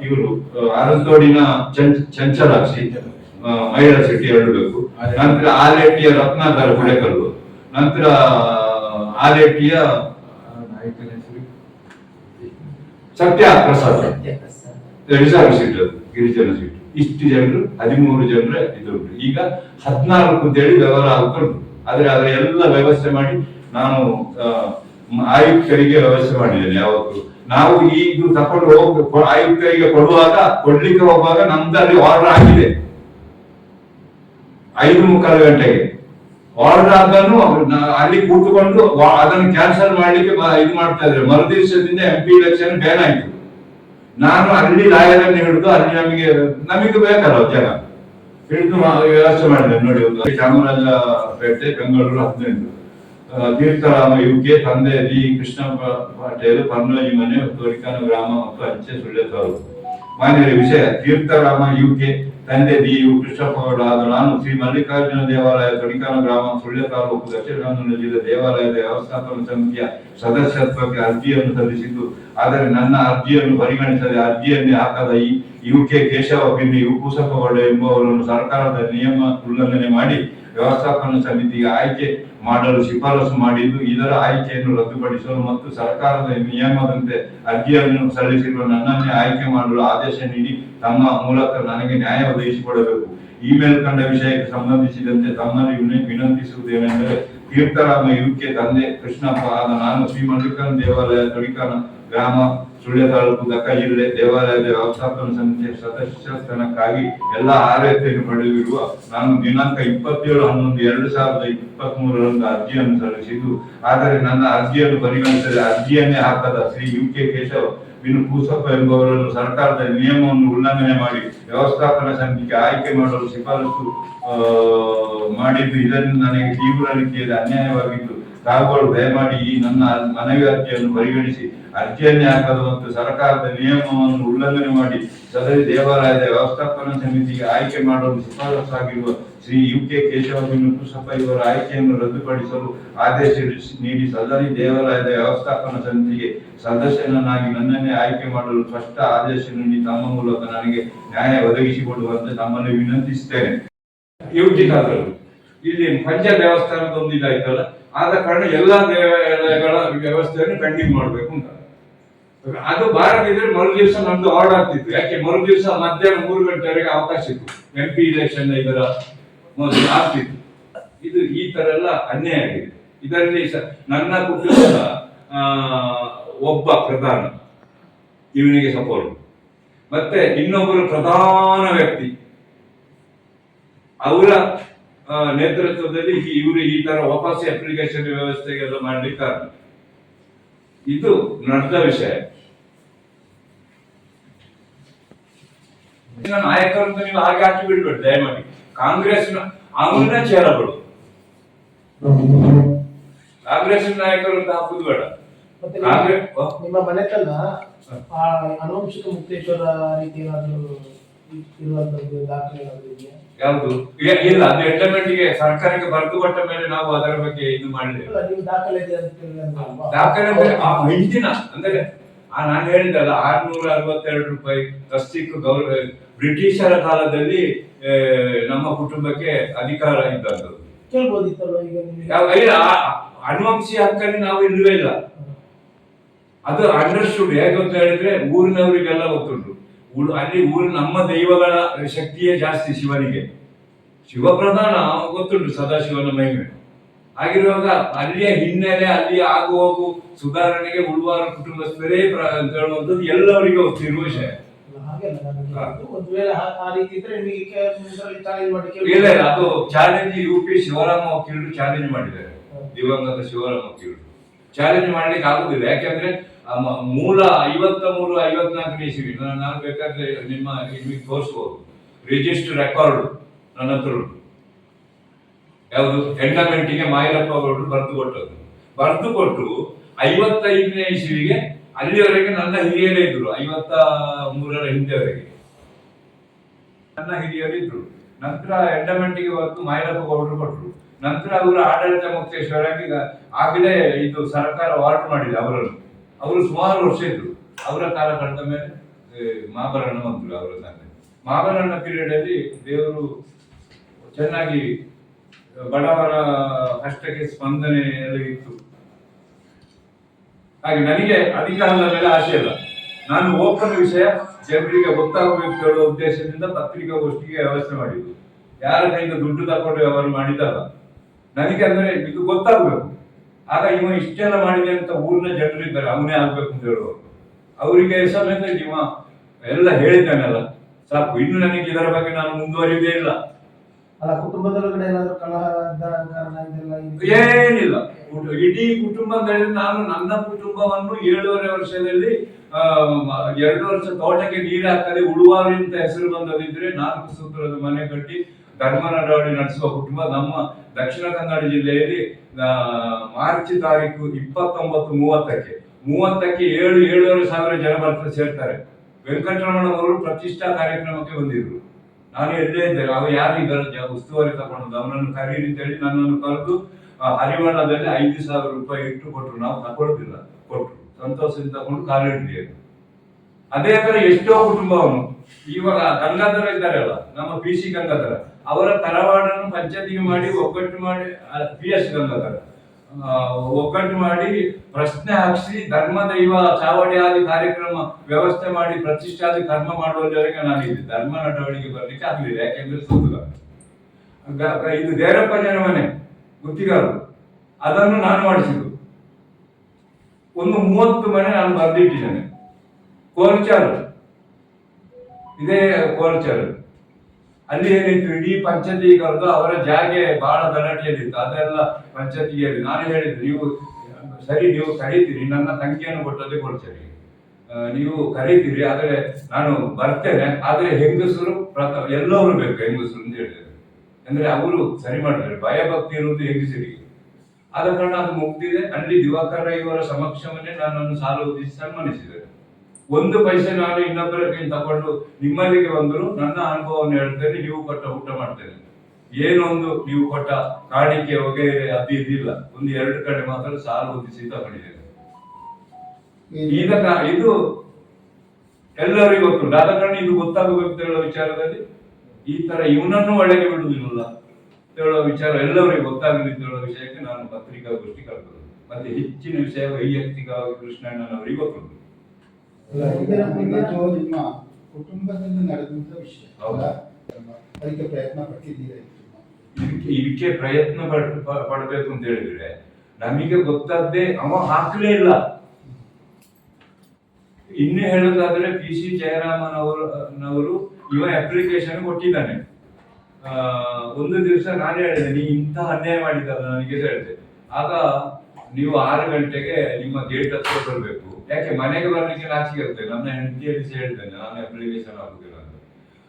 ಇವರು ಅರಂತೋಡಿನ ಚಂಚ ಚಂಚಲಾಕ್ಷಿ ಮಹಿಳಾ ಶೆಟ್ಟಿ ಎರಡು ಬೇಕು ನಂತರ ಆಲೇಟಿಯ ರತ್ನಾಕರ ಹುಡೆಕಲ್ಲು ನಂತರ ಆಲೇಟಿಯ ಆ, ನಾಯಕನ ಹೆಸರು? ಸತ್ಯ ಪ್ರಸಾದ್ ರಿಸರ್ವ್ ಸೀಟ್ ಗಿರಿಜನ ಸೀಟ್. ಇಷ್ಟು ಜನರು ಹದಿಮೂರು ಜನರ ಇದು ಈಗ ಹದಿನಾಲ್ಕು ಅಂತೇಳಿ ವ್ಯವಹಾರ ಆಗ್ತಾ ಉಂಟು. ಆದ್ರೆ ಅದರ ಎಲ್ಲ ವ್ಯವಸ್ಥೆ ಮಾಡಿ ನಾನು ಆಯುಕ್ತರಿಗೆ ವ್ಯವಸ್ಥೆ ಮಾಡಿದ್ದೇನೆ ಯಾವತ್ತು. ನಾವು ಈಗ ತಕೊಂಡು ಹೋಗ ಆಯುಕ್ತರಿಗೆ ಕೊಡುವಾಗ ಕೊಡ್ಲಿಕ್ಕೆ ಹೋಗುವಾಗ ನಮ್ದಲ್ಲಿ ಆರ್ಡರ್ ಆಗಿದೆ. ಐದು ಮುಕ್ಕಾಲು ಗಂಟೆಗೆ. ಆರ್ಡರ್ ಆದನು ಅಲ್ಲಿ ಕೂತ್ಕೊಂಡು ಅದನ್ನು ಕ್ಯಾನ್ಸಲ್ ಮಾಡ್ಲಿಕ್ಕೆ ಇದು ಮಾಡ್ತಾ ಇದ್ರೆ ಮರುದಿವಸದಿಂದ ಎಂ ಪಿ ಇಲೆಕ್ಷನ್ ಬ್ಯಾನ್ ಆಯ್ತು. ನಾನು ಅಲ್ಲಿ ಲಾಯರನ್ನು ಹಿಡಿದು ಅಲ್ಲಿ ನಮಗೆ ನಮಗೆ ಬೇಕಲ್ಲ ಜನ. ಹಿಡಿದು ವ್ಯವಸ್ಥೆ ಮಾಡಿದೆ ನೋಡಿ ಚಾಮರಾಜಪೇಟೆ ಬೆಂಗಳೂರು ಹದಿನೆಂಟು. ತೀರ್ಥರಾಮ ಯುಕೆ ತಂದೆ ಜಿ ಕೃಷ್ಣ ಪಟೇಲ್ ಪಾಟೀಲ್ ಪನ್ನೋಜಿ ಮನೆ, ತೋರಿಕಾನ ಗ್ರಾಮ ಮತ್ತು ಅಂಚೆ ಸುಳ್ಳೆ ತಾಲೂಕು ಮಾನ್ಯ ವಿಷಯ ತೀರ್ಥರಾಮ ಯುಕೆ ತಂದೆ ದಿ ಯು ಕೃಷ್ಣಪ್ಪ ಗೌಡ ಹಾಗೂ ನಾನು ಶ್ರೀ ಮಲ್ಲಿಕಾರ್ಜುನ ದೇವಾಲಯ ತೊಡಿಕಾನ ಗ್ರಾಮ ಸುಳ್ಯ ತಾಲೂಕು ದಕ್ಷಿಣ ಕನ್ನಡ ಜಿಲ್ಲೆ ದೇವಾಲಯದ ವ್ಯವಸ್ಥಾಪನ ಸಮಿತಿಯ ಸದಸ್ಯತ್ವಕ್ಕೆ ಅರ್ಜಿಯನ್ನು ಸಲ್ಲಿಸಿದ್ದು, ಆದರೆ ನನ್ನ ಅರ್ಜಿಯನ್ನು ಪರಿಗಣಿಸದೆ ಅರ್ಜಿಯನ್ನೇ ಹಾಕದ ಈ ಯು ಕೆ ಕೇಶವ ಪಿಂಡಿ ಯು ಕುಸಪ್ಪಗೌಡ ಎಂಬುವವರನ್ನು ಸರ್ಕಾರದ ನಿಯಮ ಉಲ್ಲಂಘನೆ ಮಾಡಿ ವ್ಯವಸ್ಥಾಪನ ಸಮಿತಿಗೆ ಆಯ್ಕೆ ಮಾಡಲು ಶಿಫಾರಸು ಮಾಡಿದ್ದು, ಇದರ ಆಯ್ಕೆಯನ್ನು ರದ್ದುಪಡಿಸಲು ಮತ್ತು ಸರ್ಕಾರದ ನಿಯಮದಂತೆ ಅರ್ಜಿಯನ್ನು ಸಲ್ಲಿಸಿರುವ ನನ್ನನ್ನೇ ಆಯ್ಕೆ ಮಾಡಲು ಆದೇಶ ನೀಡಿ ತಮ್ಮ ಮೂಲಕ ನನಗೆ ನ್ಯಾಯ ಒದಗಿಸಿಕೊಡಬೇಕು. ಈ ಮೇಲ್ಕಂಡ ವಿಷಯಕ್ಕೆ ಸಂಬಂಧಿಸಿದಂತೆ ತಮ್ಮಲ್ಲಿ ವಿನ- ವಿನಂತಿಸುವುದೇನೆಂದರೆ, ತೀರ್ಥರಾಮ ಯುಕೆ ತಂದೆ ಕೃಷ್ಣಪ್ಪ ಆದ ನಾನು ಶ್ರೀ ಮಲ್ಲಿಕಾರ್ಜುನ ದೇವಾಲಯ ತೊಡಿಕಾನ ಗ್ರಾಮ ಸುಳ್ಯ ತಾಲೂಕು ದಕ್ಕ ಜಿಲ್ಲೆ ದೇವಾಲಯದ ವ್ಯವಸ್ಥಾಪನ ಸಮಿತಿಯ ಸದಸ್ಯಸ್ಥಾನಕ್ಕಾಗಿ ಎಲ್ಲ ಆರೈಕೆಯನ್ನು ಪಡೆದಿರುವ ನಾನು ದಿನಾಂಕ ಇಪ್ಪತ್ತೇಳು ಹನ್ನೊಂದು ಎರಡು ಸಾವಿರದ ಇಪ್ಪತ್ತ್ ಮೂರರಂದು ಅರ್ಜಿಯನ್ನು ಸಲ್ಲಿಸಿದ್ದು, ಆದರೆ ನನ್ನ ಅರ್ಜಿಯನ್ನು ಪರಿಗಣಿಸದೆ ಅರ್ಜಿಯನ್ನೇ ಹಾಕದ ಶ್ರೀ ಯು ಕೆ ಕೇಶವ್ ಇನ್ನು ಕೂಸಪ್ಪ ಎಂಬುವರನ್ನು ಸರ್ಕಾರದ ನಿಯಮವನ್ನು ಉಲ್ಲಂಘನೆ ಮಾಡಿ ವ್ಯವಸ್ಥಾಪನಾ ಸಮಿತಿಗೆ ಆಯ್ಕೆ ಮಾಡಲು ಶಿಫಾರಸು ಮಾಡಿದ್ದು ಇದರಿಂದ ನನಗೆ ತೀವ್ರ ರೀತಿಯಲ್ಲಿ ಅನ್ಯಾಯವಾಗಿದ್ದು ತಾವುಗಳು ದಯಮಾಡಿ ಈ ನನ್ನ ಮನವಿ ಅರ್ಜಿಯನ್ನು ಪರಿಗಣಿಸಿ ಅರ್ಜಿಯನ್ನೇ ಹಾಕಲು ಮತ್ತು ಸರ್ಕಾರದ ನಿಯಮವನ್ನು ಉಲ್ಲಂಘನೆ ಮಾಡಿ ಸದರಿ ದೇವಾಲಯದ ವ್ಯವಸ್ಥಾಪನಾ ಸಮಿತಿಗೆ ಆಯ್ಕೆ ಮಾಡಲು ಶಿಫಾರಸಾಗಿರುವ ಶ್ರೀ ಯು ಕೆ ಕೇಶವ ಕುಸಪ್ಪ ಇವರ ಆಯ್ಕೆಯನ್ನು ರದ್ದುಪಡಿಸಲು ಆದೇಶ ನೀಡಿ ಸದರಿ ದೇವಾಲಯದ ವ್ಯವಸ್ಥಾಪನಾ ಸಮಿತಿಗೆ ಸದಸ್ಯನನ್ನಾಗಿ ನನ್ನನ್ನೇ ಆಯ್ಕೆ ಮಾಡಲು ಸ್ಪಷ್ಟ ಆದೇಶ ನೀಡಿ ತಮ್ಮ ಮೂಲಕ ನನಗೆ ನ್ಯಾಯ ಒದಗಿಸಿಕೊಡುವಂತೆ ತಮ್ಮನ್ನು ವಿನಂತಿಸುತ್ತೇನೆ. ಇಲ್ಲಿ ಪಂಚ ದೇವಸ್ಥಾನದ ಒಂದು ಇದಾಯ್ತಲ್ಲ? ಆದ ಕಾರಣ ಎಲ್ಲ ದೇವಾಲಯಗಳ ವ್ಯವಸ್ಥೆಯನ್ನು ಕಂಟಿನ್ಯೂ ಮಾಡಬೇಕು ಅಂತ. ಅದು ಬಾರದಿದ್ರೆ ಮರು ದಿವಸ ನಮ್ದು ಆರ್ಡರ್ ಆಗ್ತಿತ್ತು. ಯಾಕೆ? ಮರು ದಿವಸ ಮಧ್ಯಾಹ್ನ ಮೂರು ಗಂಟೆವರೆಗೆ ಅವಕಾಶ ಇತ್ತು. ಎಂ ಪಿ ಇಲೆಕ್ಷನ್ ಇದರ ಆಗ್ತಿತ್ತು. ಇದು ಈ ತರ ಎಲ್ಲ ಅನ್ಯಾಯ ಆಗಿದೆ. ಇದರಲ್ಲಿ ನನ್ನ ಕುಟುಂಬದ ಒಬ್ಬ ಪ್ರಧಾನ ಇವನಿಗೆ ಸಪೋರ್ಟ್ ಮತ್ತೆ ಇನ್ನೊಬ್ಬರು ಪ್ರಧಾನ ವ್ಯಕ್ತಿ. ಅವರ ನೇತೃತ್ವದಲ್ಲಿ ಇವರು ಈ ತರ ವಾಪಸ್ ಅಪ್ಲಿಕೇಶನ್ ವ್ಯವಸ್ಥೆಗೆಲ್ಲ ಮಾಡ್ಲಿಕ್ಕೆ ಕಾರಣ ಇದು ನಡೆದ ವಿಷಯ. ನಾಯಕರು ನೀವು ಹಾಗೆ ಹಾಕಿ ಬಿಡ್ಬೇಡಿ ದಯಮಾಡಿ. ಕಾಂಗ್ರೆಸ್ ಆಂಗ್ಲ ಚೇರಗಳು ಕಾಂಗ್ರೆಸ್ ನಾಯಕರು ಅಂತ ಹಾಕುದು ಬೇಡ ನಿಮ್ಮ- ಮನೆ ಮನೆತನ ಅನುವಂಶಿಕ ಮುಕ್ತೇಶ್ವರ ರೀತಿ ಏನಾದ್ರು ಯಾವುದು? ಇಲ್ಲ ಅದು ಗೆ ಸರ್ಕಾರಕ್ಕೆ ಬರೆದು ಕೊಟ್ಟ ಮೇಲೆ ನಾವು ಅದರ ಬಗ್ಗೆ ಇದು ನೀವು ದಾಖಲೆ ಅಂದ್ರೆ ಆ ಹಿಂದಿನ ಅಂದ್ರೆ ಆ ನಾನು ಹೇಳಿದಲ್ಲ ಆರ್ನೂರ ಅರವತ್ತೆರಡು ರೂಪಾಯಿ ತಸ್ತಿಕ್ಕು ಗೌರವ ಬ್ರಿಟಿಷರ ಕಾಲದಲ್ಲಿ ನಮ್ಮ ಕುಟುಂಬಕ್ಕೆ ಅಧಿಕಾರ ಇದ್ದದ್ದು. ಅನುವಂಶೀಯ ಹಕ್ಕಲ್ಲಿ ನಾವು ಇಲ್ಲವೇ ಇಲ್ಲ. ಅದು ಅಂಡರ್ಸ್ಟುಡ್ ಹೇಗೆ ಅಂತ ಹೇಳಿದ್ರೆ ಊರಿನವರಿಗೆಲ್ಲ ಗೊತ್ತುಂಟು. ಅಲ್ಲಿ ಊರು ನಮ್ಮ ದೈವಗಳ ಶಕ್ತಿಯೇ ಜಾಸ್ತಿ ಶಿವನಿಗೆ. ಶಿವಪ್ರಧಾನ ಗೊತ್ತುಂಟು ಸದಾಶಿವನ ಮಹಿಮೆ. ಆಗಿರುವಾಗ ಅಲ್ಲಿಯ ಹಿನ್ನೆಲೆ ಅಲ್ಲಿ ಆಗು ಹೋಗು ಸುಧಾರಣೆಗೆ ಉಳುವಾರ ಕುಟುಂಬಸ್ಥರೇ ಅಂತ ಹೇಳುವಂಥದ್ದು ಎಲ್ಲರಿಗೂ ಗೊತ್ತಿರುವ ವಿಷಯ. ಇಲ್ಲ, ಅದು ಚಾಲೆಂಜ್ ಯು ಪಿ ಶಿವರಾಮ ವಕೀಲರು ಚಾಲೆಂಜ್ ಮಾಡಿದ್ದಾರೆ. ದಿವಂಗತ ಶಿವರಾಮ ವಕೀಲರು. ಚಾಲೆಂಜ್ ಮಾಡ್ಲಿಕ್ಕೆ ಆಗುದಿಲ್ಲ. ಯಾಕೆಂದ್ರೆ ಮೂಲ ಐವತ್ತ ಮೂರು ಐವತ್ನಾಲ್ಕನೇ ಇಸ್ವಿ ನಾನು ಬೇಕಾದ್ರೆ ನಿಮ್ಮ ನಿಮಗೆ ತೋರಿಸಬಹುದು ರಿಜಿಸ್ಟರ್ ರೆಕಾರ್ಡ್ ನನ್ನ ಹತ್ರ ಯಾವುದು? ಎಂಡಮೆಂಟಿಗೆ ಮಾಯರಪ್ಪ ಅವರು ಬರೆದು ಕೊಟ್ಟದ್ದು. ಬರೆದು ಕೊಟ್ಟು ಐವತ್ತೈದನೇ ಇಸ್ವಿಗೆ ಅಲ್ಲಿವರೆಗೆ ನನ್ನ ಹಿರಿಯರೇ ಇದ್ರು. ಐವತ್ತ ಮೂರರ ಹಿಂದೆವರೆಗೆ. ನನ್ನ ಹಿರಿಯರು ಇದ್ರು. ನಂತರ ಎಂಡಮೆಂಟಿಗೆ ಹೊತ್ತು ಮಾಯರಪ್ಪ ಗೌಡರು ಕೊಟ್ಟರು ನಂತರ ಅವರು ಆಡಳಿತ ಮುಕ್ತೇಶ್ವರಾಗಿ ಆಗಲೇ ಇದು ಸರ್ಕಾರ ವಾರ್ಡ್ ಮಾಡಿದೆ ಅವರನ್ನು. ಅವರು ಸುಮಾರು ವರ್ಷ ಇದ್ರು. ಅವರ ಕಾಲ ಕಳೆದ ಮೇಲೆ ಮಹಾಭರಣ ಬಂದರು ಅವರ ತಂದೆ ಮಹಾಭರಣ ಪೀರಿಯಡ್ ಅಲ್ಲಿ ದೇವರು ಚೆನ್ನಾಗಿ, ಬಡವರ ಕಷ್ಟಕ್ಕೆ ಸ್ಪಂದನೆ ಎಲ್ಲ ಇತ್ತು. ಹಾಗೆ ನನಗೆ ಅಧಿಕಾರದ ಮೇಲೆ ಆಸೆ ಇಲ್ಲ ನಾನು ಓಪನ್ ವಿಷಯ ಜನರಿಗೆ ಗೊತ್ತಾಗಬೇಕು ಹೇಳುವ ಉದ್ದೇಶದಿಂದ ಪತ್ರಿಕಾಗೋಷ್ಠಿಗೆ ವ್ಯವಸ್ಥೆ ಮಾಡಿದ್ದು. ಯಾರ ಕೈಯಿಂದ ದುಡ್ಡು ತಗೊಂಡು ವ್ಯವಹಾರ ಮಾಡಿದ್ದಲ್ಲ. ನನಗೆ ಅಂದ್ರೆ ಇದು ಗೊತ್ತಾಗಬೇಕು. ಆಗ ಇವ ಇಷ್ಟೆಲ್ಲ ಮಾಡಿದೆ ಅಂತ ಊರಿನ ಜನರಿದ್ದಾರೆ ಅವನೇ ಆಗ್ಬೇಕು ಅಂತ ಹೇಳುವ ಅವರಿಗೆ ಸಮೇತ ಇವ ಎಲ್ಲ ಹೇಳಿದ್ದಾನಲ್ಲ. ಸಾಕು ಇನ್ನು ನನಗೆ ಇದರ ಬಗ್ಗೆ ನಾನು ಮುಂದುವರಿಯುವುದೇ ಇಲ್ಲ. ಅಲ್ಲ ಕುಟುಂಬದೊಳಗಡೆ ಏನಾದ್ರು ಇದೆಲ್ಲ ಏನಿಲ್ಲ. ಇಡೀ ಕುಟುಂಬದಲ್ಲಿ ನಾನು ನನ್ನ ಕುಟುಂಬವನ್ನು ಏಳೂವರೆ ವರ್ಷದಲ್ಲಿ ಎರಡು ವರ್ಷ ತೋಟಕ್ಕೆ ನೀರು ಹಾಕದೆ ಉಳುವಾರಿ ಅಂತ ಹೆಸರು ಬಂದದಿದ್ರೆ ನಾಲ್ಕು ಸೂತ್ರದ ಮನೆ ಕಟ್ಟಿ ಧರ್ಮ ನಡೆಸುವ ಕುಟುಂಬ ನಮ್ಮ ದಕ್ಷಿಣ ಕನ್ನಡ ಜಿಲ್ಲೆಯಲ್ಲಿ ಮಾರ್ಚ್ ತಾರೀಕು ಇಪ್ಪತ್ತೊಂಬತ್ತು ಮೂವತ್ತಕ್ಕೆ ಮೂವತ್ತಕ್ಕೆ ಏಳು, ಏಳೂವರೆ ಸಾವಿರ ಜನ ಬರ್ತಾರೆ ಸೇರ್ತಾರೆ. ವೆಂಕಟರಮಣ ಅವರು ಪ್ರತಿಷ್ಠಾ ಕಾರ್ಯಕ್ರಮಕ್ಕೆ ಬಂದಿದ್ರು. ನಾನು ಎಲ್ಲೇ ಇದ್ದೇನೆ ಅವರು ಯಾರು ಇದರ ಉಸ್ತುವಾರಿ ತಗೊಂಡು ಅವನನ್ನು ಕರೀರಿ ಅಂತ ಹೇಳಿ ನನ್ನನ್ನು ಕರೆದು ಹರಿವಾಣದಲ್ಲಿ ಐದು ಸಾವಿರ ರೂಪಾಯಿ ಇಟ್ಟು ಕೊಟ್ಟರು ನಾವು ತಗೊಳ್ತಿಲ್ಲ ಕೊಟ್ಟರು ಸಂತೋಷದಿಂದ ತಗೊಂಡು ಕಾಲಿಡ್ಲಿ ಅದೇ ತರ ಎಷ್ಟೋ ಕುಟುಂಬವನ್ನು ಇವಾಗ ಗಂಗಾಧರ ಇದ್ದಾರಲ್ಲ ನಮ್ಮ ಪಿ ಸಿ ಗಂಗಾಧರ. ಅವರ ತರವಾಡನ್ನು ಪಂಚಾಯತಿಗೆ ಮಾಡಿ, ಒಗ್ಗಟ್ಟು ಮಾಡಿ ಪಿ ಎಸ್ ಗಂಗಾಧರ. ಒಗ್ಗಟ್ಟು ಮಾಡಿ ಪ್ರಶ್ನೆ ಹಾಕಿಸಿ, ಧರ್ಮ, ದೈವ ಚಾವಡಿ ಆದಿ ಕಾರ್ಯಕ್ರಮ ವ್ಯವಸ್ಥೆ ಮಾಡಿ, ಪ್ರತಿಷ್ಠಾದಿ ಕರ್ಮ ಮಾಡುವವರೆಗೆ ನಾನಿದ್ದೆ ಧರ್ಮ ನಡವಳಿಕೆ ಬರ್ಲಿಕ್ಕೆ ಆಗಲಿಲ್ಲ, ಯಾಕೆಂದ್ರೆ ಗ- ಇದು ದೇರಪ್ಪನ ಮನೆ ಗುತ್ತಿಗಾರು ಅದನ್ನು ನಾನು ಮಾಡಿಸಿದ್ದು. ಒಂದು ಮೂವತ್ತು ಮನೆ ನಾನು ಬರೆದಿಟ್ಟಿದ್ದೇನೆ. ಕೋಲ್ಚಾರು ಇದೇ ಕೋರ್ಚರ್. ಅಲ್ಲಿ ಏನಿತ್ತು? ಇಡೀ ಪಂಚಾಯತಿ ಕರೆದು ಅವರ ಜಾಗೆ ಬಹಳ ಗಲಾಟೆಯಲ್ಲಿತ್ತು. ಅದೆಲ್ಲ ಪಂಚಾಯತಿಯಲ್ಲಿ ನಾನು ಹೇಳಿದ್ದು, ನೀವು ಸರಿ, ನೀವು ಕರೀತೀರಿ. ನನ್ನ ತಂಗಿಯನ್ನು ಕೊಟ್ಟದ್ದು ಕೊಡ್ತೀರಿ ನೀವು ಕರೀತೀರಿ, ಆದರೆ ನಾನು ಬರ್ತೇನೆ. ಆದರೆ ಹೆಂಗಸರು ಪ್ರಥಮ ಎಲ್ಲವರು ಬೇಕು ಹೆಂಗಸರು ಅಂತ ಹೇಳಿದರು. ಅಂದ್ರೆ ಅವರು ಸರಿ ಮಾಡಿದ್ದಾರೆ. ಭಯಭಕ್ತಿ ಇರುವುದು ಹೆಂಗಸರಿಗೆ. ಆದ ಕಾರಣ ಅದು ಮುಗ್ದಿದೆ. ಅಲ್ಲಿ ದಿವಾಕರ ಇವರ ಸಮಕ್ಷವನ್ನೇ ನನ್ನನ್ನು ಸಾಲ ಉದ್ದೇಶಿಸಿ ಸನ್ಮಾನಿಸಿದ್ದಾರೆ ಒಂದು ಪೈಸೆ ನಾನು ಇನ್ನೊಬ್ಬರ ಕೈ ತಗೊಂಡು ನಿಮ್ಮಲ್ಲಿಗೆ ಬಂದರು ನನ್ನ ಅನುಭವವನ್ನು ಹೇಳ್ತೇನೆ, ನೀವು ಕೊಟ್ಟ ಊಟ ಮಾಡ್ತೇನೆ. ಏನೊಂದು ನೀವು ಕೊಟ್ಟ ಕಾಣಿಕೆ ಹೊಗೆ ಅದು ಇದಿಲ್ಲ. ಒಂದು ಎರಡು ಕಡೆ ಮಾತ್ರ ಸಾಲ ಹೊಂದಿಸಿ ತಗೊಂಡಿದ್ದೇನೆ ಈಗ ಇದು ಎಲ್ಲರಿಗೂ ಗೊತ್ತುಂಟು. ಆದ ಕಾರಣ ಇದು ಗೊತ್ತಾಗಬೇಕು ಹೇಳೋ ವಿಚಾರದಲ್ಲಿ ಈ ತರ ಇವನನ್ನು ಒಳಗೆ ಬಿಡುವುದಿಲ್ಲ ಹೇಳೋ ವಿಚಾರ ಎಲ್ಲರಿಗೂ ಗೊತ್ತಾಗಲಿ ಹೇಳೋ ವಿಷಯಕ್ಕೆ ನಾನು ಪತ್ರಿಕಾಗೋಷ್ಠಿ ಕರೆದರು ಮತ್ತೆ ಹೆಚ್ಚಿನ ವಿಷಯ ವೈಯಕ್ತಿಕವಾಗಿ ಕೃಷ್ಣಣ್ಣನವರಿಗೆ ಗೊತ್ತುಂಟು. ಇದು ನಿಮ್ಮ ಕುಟುಂಬದಲ್ಲಿ ನಡೆದಂತ ವಿಷಯ. ಹೌದಾ? ಅದಕ್ಕೆ ಪ್ರಯತ್ನ ಪಟ್ಟಿದ್ದೀರಾ ಇದಕ್ಕೆ ಪ್ರಯತ್ನ ಪಡ್ ಪಡ್ಬೇಕು ಅಂತ ಹೇಳಿದ್ರೆ ನಮಗೆ ಗೊತ್ತಾದ್ದೇ ಅವ ಹಾಕಲೇ ಇಲ್ಲ. ಇನ್ನೇ ಹೇಳೋದಾದ್ರೆ ಪಿ ಸಿ ಜಯರಾಮನ್ ಅವರು ಇವ ಅಪ್ಲಿಕೇಶನ್ ಕೊಟ್ಟಿದ್ದಾನೆ. ಒಂದು ದಿವಸ ನಾನು ಹೇಳಿದೆ ನೀ ಇಂಥ ಅನ್ಯಾಯ ಮಾಡಿದ್ದಲ್ಲ ನನಗೆ ಹೇಳಿದೆ. ಆಗ ನೀವು ಆರು ಗಂಟೆಗೆ ನಿಮ್ಮ ಗೇಟ್ ಹತ್ರ ಬರಬೇಕು. ಯಾಕೆ ಮನೆಗೆ ಬರ್ಲಿಕ್ಕೆ ನಾಚಿಕೆ ಇರುತ್ತೆ ನನ್ನ ಹೆಂಡತಿಯಲ್ಲಿ ಹೇಳ್ತೇನೆ, ನಾನು ಅಪ್ಲಿಕೇಶನ್ ಆಗುದಿಲ್ಲ ಅಂತ.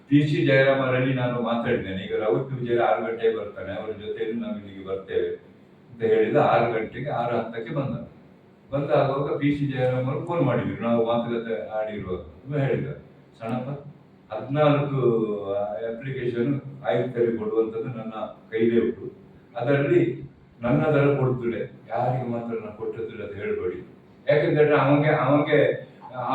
ಪಿ ಸಿ ಜಯರಾಮರಲ್ಲಿ ನಾನು ಮಾತಾಡಿದ್ದೇನೆ. ಈಗ ರವಿ ವಿಜಯ ಆರು ಗಂಟೆಗೆ ಬರ್ತಾನೆ. ಅವರ ಜೊತೆಯಲ್ಲಿ ನಾವು ಇಲ್ಲಿಗೆ ಬರ್ತೇವೆ ಅಂತ ಹೇಳಿದ ಆರು ಗಂಟೆಗೆ, ಆರು ಹತ್ತಕ್ಕೆ ಬಂದ. ಬಂದಾಗುವಾಗ ಪಿ ಸಿ ಜಯರಾಮ್ ಅವರು ಫೋನ್ ಮಾಡಿದ್ರು. ನಾವು ಮಾತುಕತೆ ಆಡಿರುವಾಗ ಹೇಳಿದ. ಸಣ್ಣಪ್ಪ, ಹದಿನಾಲ್ಕು ಅಪ್ಲಿಕೇಶನ್ ಆಯುಕ್ತರಿಗೆ ಕೊಡುವಂಥದ್ದು ನನ್ನ ಕೈಲೇ ಉಂಟು. ಅದರಲ್ಲಿ ನನ್ನ ದರ ಕೊಡ್ತಿಲ್ಲ ಯಾರಿಗೆ ಮಾತ್ರ ನಾನು ಕೊಟ್ಟದಿಲ್ಲ ಅಂತ ಹೇಳ್ಬೇಡಿ. ಯಾಕೆಂದ್ರೆ ಅವನಿಗೆ ಅವನಿಗೆ,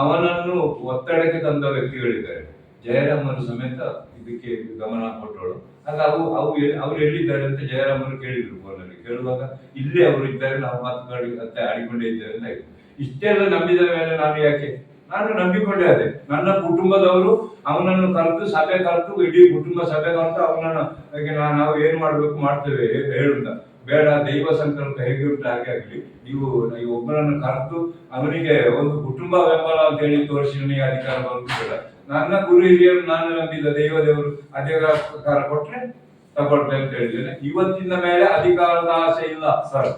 ಅವನನ್ನು ಒತ್ತಡಕ್ಕೆ ತಂದ ವ್ಯಕ್ತಿಗಳಿದ್ದಾರೆ. ಜಯರಾಮರು ಸಮೇತ ಇದಕ್ಕೆ ಗಮನ ಕೊಟ್ಟವಳು. ಆಗ ಅವು ಅವು ಅವ್ರು ಎಲ್ಲಿದ್ದಾರೆ ಅಂತ ಜಯರಾಮರು ಕೇಳಿದ್ರು ಫೋನಲ್ಲಿ. ಕೇಳುವಾಗ ಇಲ್ಲೇ ಅವರು ಇದ್ದಾರೆ, ನಾವು ಮಾತುಕತೆ ಆಡಿಕೊಂಡೇ ಇದ್ದೇವೆ ಅಂತ ಆಯ್ತು ಇಷ್ಟೆಲ್ಲ ನಂಬಿದ ಮೇಲೆ ನಾನು ಯಾಕೆ? ನಾನು ನಂಬಿಕೊಂಡೆ ಅದೇ. ನನ್ನ ಕುಟುಂಬದವರು ಅವನನ್ನು ಕರೆದು ಸಭೆ ಕರೆದು, ಇಡೀ ಕುಟುಂಬ ಸಭೆ ಕರೆದು ಅವನನ್ನು ನಾವು ಏನ್ ಮಾಡ್ಬೇಕು ಮಾಡ್ತೇವೆ ಹೇಳುತ್ತ ಬೇಡ, ದೈವ ಸಂಕಲ್ಪ ಹೇಗಿರುತ್ತೆ ಹಾಗೆ ಆಗ್ಲಿ. ನೀವು, ಈ ಒಬ್ಬನನ್ನು ಕರೆದು ಅವನಿಗೆ ಒಂದು ಕುಟುಂಬ ಬೆಂಬಲ ಅಂತ ಹೇಳಿ ತೋರಿಸಿ ನನಗೆ ಅಧಿಕಾರ ಬರುತ್ತಿಲ್ಲ ನನ್ನ ಗುರು ಹಿರಿಯರು ನಾನು ನಂಬಿದ ದೈವ ದೇವರು ಅಧಿಕಾರ ಕೊಟ್ರೆ ತಗೊಳ್ತೇನೆ ಅಂತ ಹೇಳಿದ್ದೇನೆ. ಇವತ್ತಿನ ಮೇಲೆ ಅಧಿಕಾರದ ಆಸೆ ಇಲ್ಲ, ಸರ್.